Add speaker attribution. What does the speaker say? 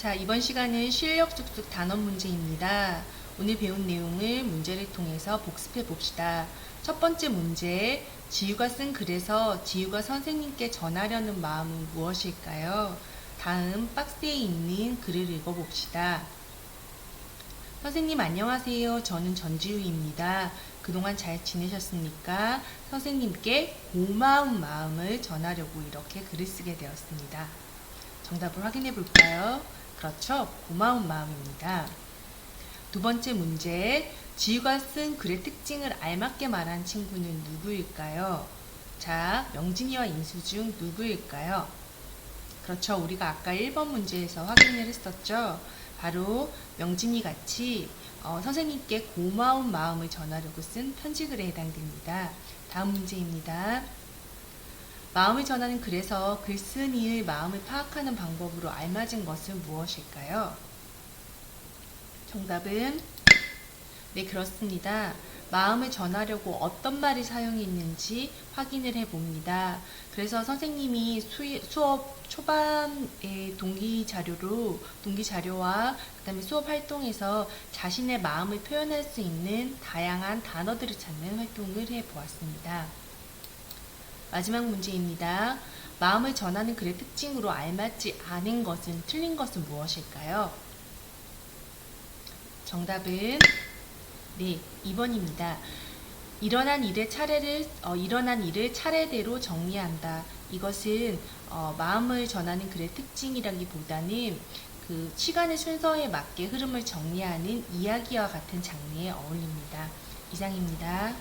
Speaker 1: 자, 이번 시간은 실력 쑥쑥 단원 문제입니다. 오늘 배운 내용을 문제를 통해서 복습해 봅시다. 첫 번째 문제, 지유가 쓴 글에서 지유가 선생님께 전하려는 마음은 무엇일까요? 다음 박스에 있는 글을 읽어 봅시다. 선생님 안녕하세요. 저는 전지우입니다. 그동안 잘 지내셨습니까? 선생님께 고마운 마음을 전하려고 이렇게 글을 쓰게 되었습니다. 정답을 확인해 볼까요? 그렇죠. 고마운 마음입니다. 두 번째 문제. 지유가 쓴 글의 특징을 알맞게 말한 친구는 누구일까요? 자, 명진이와 인수 중 누구일까요? 그렇죠. 우리가 아까 1번 문제에서 확인을 했었죠. 바로 명진이 같이 어, 선생님께 고마운 마음을 전하려고 쓴 편지글에 해당됩니다. 다음 문제입니다. 마음을 전하는 글에서 글쓴이의 마음을 파악하는 방법으로 알맞은 것은 무엇일까요? 정답은 네 그렇습니다. 마음을 전하려고 어떤 말을 사용했는지 확인을 해 봅니다. 그래서 선생님이 수, 수업 초반의 동기 자료로 동기 자료와 그다음에 수업 활동에서 자신의 마음을 표현할 수 있는 다양한 단어들을 찾는 활동을 해 보았습니다. 마지막 문제입니다. 마음을 전하는 글의 특징으로 알맞지 않은 것은 틀린 것은 무엇일까요? 정답은 네, 2번입니다. 일어난 일의 차례를 어, 일어난 일을 차례대로 정리한다. 이것은 어, 마음을 전하는 글의 특징이라기보다는 그 시간의 순서에 맞게 흐름을 정리하는 이야기와 같은 장르에 어울립니다. 이상입니다.